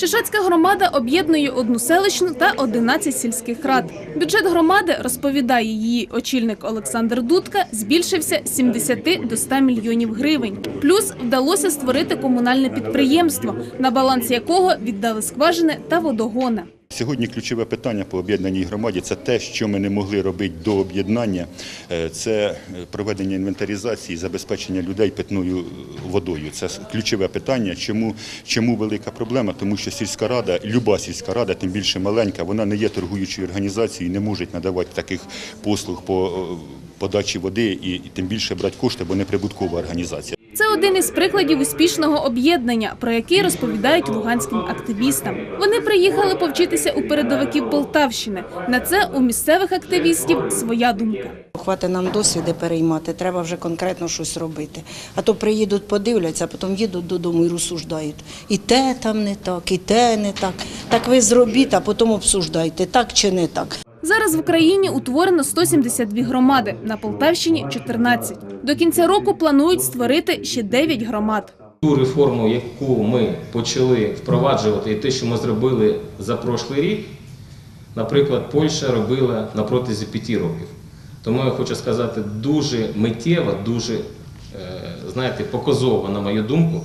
Шишацька громада об'єднує одну селищну та 11 сільських рад. Бюджет громади, розповідає її очільник Олександр Дудка, збільшився з 70 до 100 мільйонів гривень. Плюс вдалося створити комунальне підприємство, на баланс якого віддали скважини та водогони. Сьогодні ключове питання по об'єднаній громаді це те, що ми не могли робити до об'єднання. Е, Це проведення інвентаризації, забезпечення людей питною водою. Це ключове питання. Чому, чому велика проблема? Тому що сільська рада, люба сільська рада, тим більше маленька, вона не є торгуючою організацією, не може надавати таких послуг по е, подачі води і тим більше брати кошти, бо не прибуткова організація. Це один із прикладів успішного об'єднання, про який розповідають луганським активістам. Вони приїхали повчитися у передовиків Полтавщини. На це у місцевих активістів своя думка. Хватить нам досвіди переймати, треба вже конкретно щось робити. А то приїдуть, подивляться, а потім їдуть додому і розсуждають. І те там не так, і те не так. Так ви зробіть, а потім обсуждайте, так чи не так. Зараз в Україні утворено 172 громади, на Полтавщині – 14. До кінця року планують створити ще 9 громад. Ту реформу, яку ми почали впроваджувати, і те, що ми зробили за прошлий рік, наприклад, Польща робила на протязі п'яти років. Тому я хочу сказати, дуже миттєво, дуже, е, знаєте, показово, на мою думку,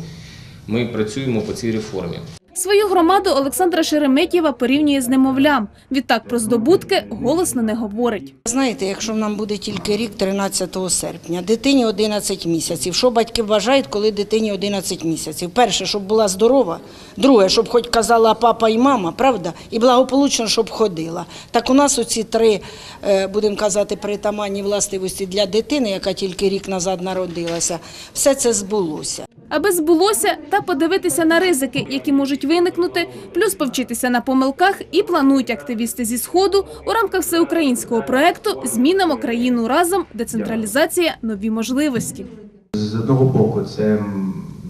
ми працюємо по цій реформі. Свою громаду Олександра Шереметєва порівнює з немовлям. Відтак про здобутки голосно не говорить. Знаєте, якщо нам буде тільки рік, 13 серпня, дитині 11 місяців. Що батьки вважають, коли дитині 11 місяців? Перше, щоб була здорова. Друге, щоб хоч казала папа і мама, правда? І благополучно, щоб ходила. Так у нас оці три, е, будемо казати, притаманні властивості для дитини, яка тільки рік назад народилася, все це збулося. Аби збулося та подивитися на ризики, які можуть виникнути, плюс повчитися на помилках і планують активісти зі Сходу у рамках всеукраїнського проекту «Змінимо країну разом. Децентралізація. Нові можливості». З одного боку, це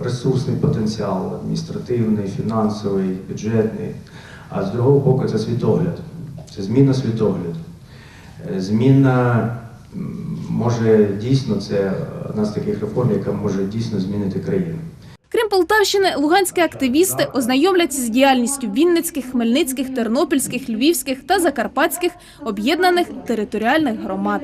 ресурсний потенціал, адміністративний, фінансовий, бюджетний. А з другого боку, це світогляд. Це зміна світогляду. Е, Зміна може дійсно це одна з таких реформ, яка може дійсно змінити країну. Крім Полтавщини, луганські активісти ознайомляться з діяльністю Вінницьких, Хмельницьких, Тернопільських, Львівських та Закарпатських об'єднаних територіальних громад.